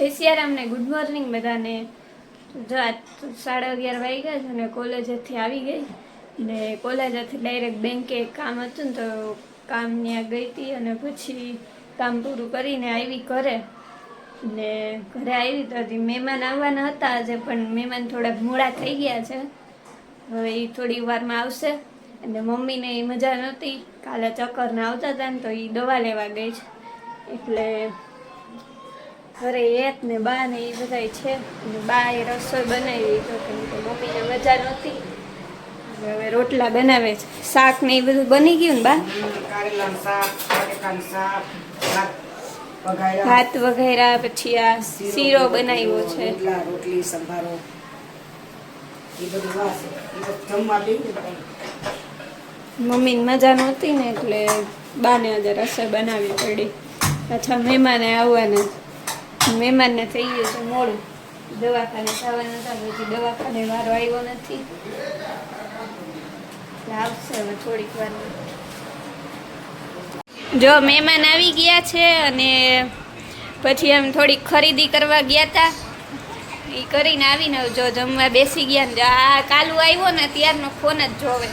બધાને good morning બધાને. સાડા અગિયાર વાગી ગયા છે અને કોલેજેથી આવી ગઈ. ને કોલેજેથી ડાયરેક્ટ બેંકે કામ હતું ને તો કામ ત્યાં ગઈ હતી અને પછી કામ પૂરું કરીને આવી ઘરે. ને ઘરે આવી તો હજી મહેમાન આવવાના હતા આજે, પણ મહેમાન થોડા મોડા થઈ ગયા છે. હવે એ થોડી વારમાં આવશે. અને મમ્મીને એ મજા નહોતી. કાલે ચક્કરને આવતા હતા ને તો એ દવા લેવા ગઈ છે. એટલે ઘરે એક ને બા ને એ બધા છે. ને બા એ રસોઈ બનાવી તો કેમ કે મમ્મીને મજા નહોતી. હવે રોટલા બનાવે છે. શાક ને એ બધું બની ગયું ને બા? ભાત વગેરે પછી આ શીરો બનાવ્યો છે. રોટલા સંભારો. એ બધું વાસે એ બધું જમવા મમ્મીને મજા નહોતી ને એટલે બાને આજે રસોઈ બનાવવી પડી. પાછા મહેમાને આવવાના. મહેમાનને થઈ ગયું છે મોડું. દવાખાને જવાના હતા પછી દવાખાને વારો આવ્યો નથી. આવશે હવે થોડીક વાર. જો મહેમાન આવી ગયા છે અને પછી એમ થોડીક ખરીદી કરવા ગયા હતા એ કરીને આવીને જો જમવા બેસી ગયા ને આ કાલુ આવ્યો ને ત્યારનો ફોન જ જોવે.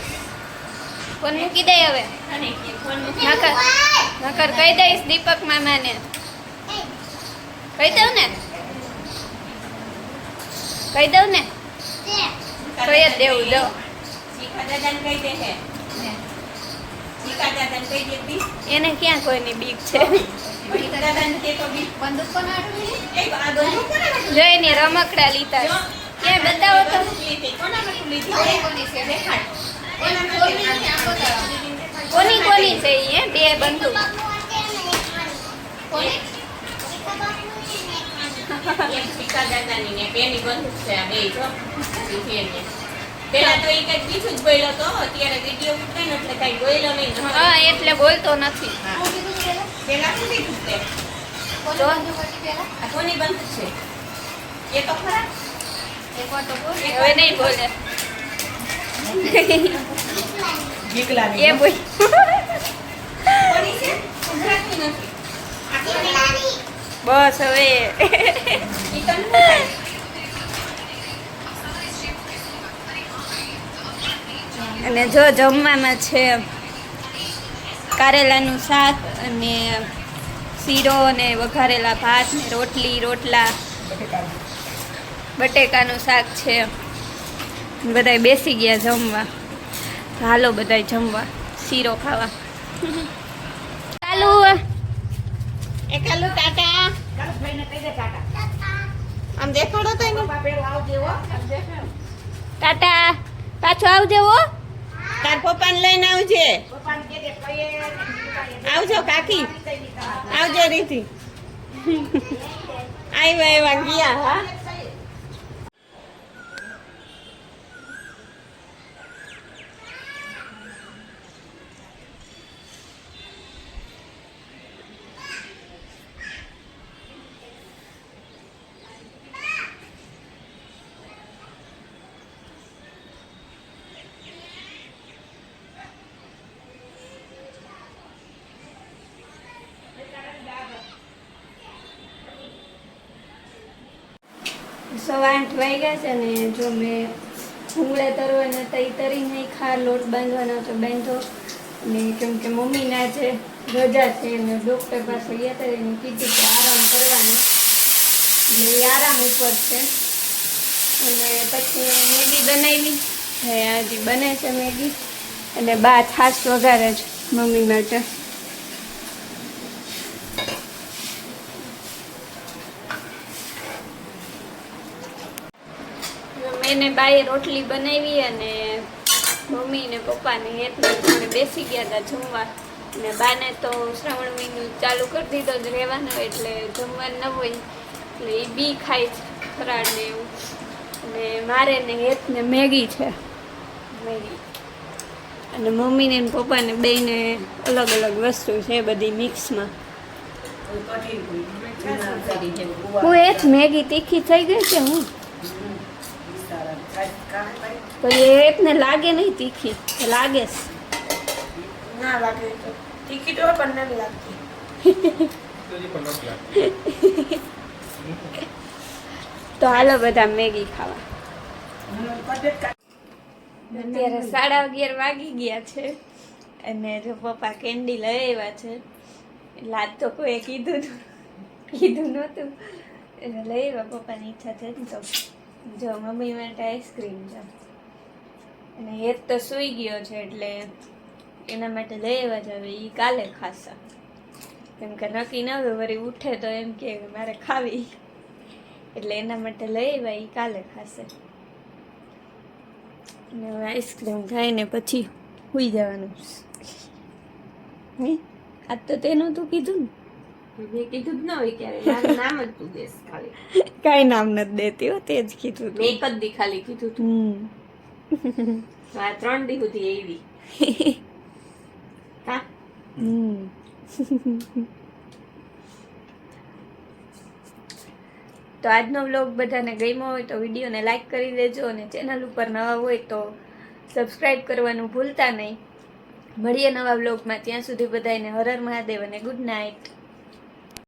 ફોન મૂકી દે હવે. નકર નકર કહી દઈશ દીપક મામાને. કહી દઉં ને? કહી દઉં ને? કહી જ દેવું દો. એને ક્યાં કોઈની બીક છે? જોઈને રમકડા લીધા ક્યાં બતાવો તો? કોની કોની છે? ઈ હે બે બંદૂક પેલા તો એ કંઈક બીજું જ બોલ્યો તો અત્યારે વીડિયો ઉતરે ને એટલે કઈ બોલ્યો નહીં હા એટલે બોલતો નથી પેલા શું કીધું તે કોની બંધ છે એ તો ખરા હવે નહીં બોલે. ઢીકલાની એ બોલ કોની છે? ગુજરાતી નથી? બસ હવે? અને જો જમવામાં છે કારેલાનું શાક અને શીરો અને વઘારેલા ભાત ને રોટલી રોટલા બટેકાનું. શાક છે બધાય બેસી ગયા જમવા હાલો બધાય જમવા શીરો ખાવા ચાલુ એ ટાટા. આમ દેખાડો તો. ટાટા પાછો આવજે હો. તાર પપ્પાને લઈને આવજે. આવજો કાકી. આવજો રીતિ. આવ્યા એવા ગયા હા. સવા આઠ વાગ્યા છે ને જો મેં ભૂંગળા તરવાના તઈ તરી નહીં ખા લોટ બાંધવાનો તો બાંધો. ને કેમ કે જે રજા છે ને ડૉક્ટર પાસે ગયા હતા એને કીધું કે આરામ કરવાનો. ને એ આરામ ઉપર છે. અને પછી મેગી બનાવી. હજી બને છે મેગી. અને બા છાશ વઘારે છે મમ્મી માટે મેં ને બાએ રોટલી બનાવી અને મમ્મી ને પપ્પા ને જોડે બેસી ગયા હતા જમવા. અને બાને તો શ્રાવણ મહિનો ચાલુ કરી દીધો જ રહેવાનો એટલે જમવાનું ન હોય. એટલે એ બી ખાય છે ફરાળ ને એવું. અને મારે ને હેતને મેગી છે. મેગી. અને મમ્મીને ને પપ્પાને બેયને અલગ અલગ વસ્તુ છે બધી મિક્સમાં. હું એ જ મેગી તીખી થઈ ગઈ છે હું વિસ્તાર. કાંઈ- કાંઈ ભાઈ? તો એ હેતને લાગે નહીં તીખી લાગે ના લાગે તીખી તો પણ નથી લાગતી. તો હાલો બધા મેગી ખાવા. અત્યારે સાડા અગિયાર વાગી ગયા છે. અને જો પપ્પા કેન્ડી લઈ આવ્યા છે. એટલે આજ તો કોઈ કીધું તું કીધું નહોતું. એટલે લઈ આવ્યા પપ્પાની ઈચ્છા થઈ ને તો જો, મમ્મી માટે આઈસ્ક્રીમ છે. અને એ તો સૂઈ ગયો છે એટલે એના માટે લઈ આવ્યા છે. એ કાલે ખાશે. કેમ કે નક્કી ન હોય, વળી ઉઠે તો એમ કે મારે ખાવી. એટલે એના માટે લઈ આવ્યા એ કાલે ખાશે. અને હવે આઈસ્ક્રીમ ખાઈને પછી સુઈ જવાનું. આજ તો તેનું તું કીધું મેં કીધું જ ન હોય ક્યારે. નામ જ તું દેશ ખાલી. કાંઈ નામ નથી દેતી હો તે જ કીધું મેં એક જ દી ખાલી કીધું તું. આ ત્રણ દી સુધી એવી. હા તો આજનો વ્લોગ બધાને ગમ્યો હોય તો વિડીયોને લાઇક કરી દેજો અને ચેનલ ઉપર નવા હોય તો સબસ્ક્રાઈબ કરવાનું ભૂલતા નહીં. મળીએ નવા વ્લોગમાં. ત્યાં સુધી બધાને હરર મહાદેવ અને ગુડ નાઇટ.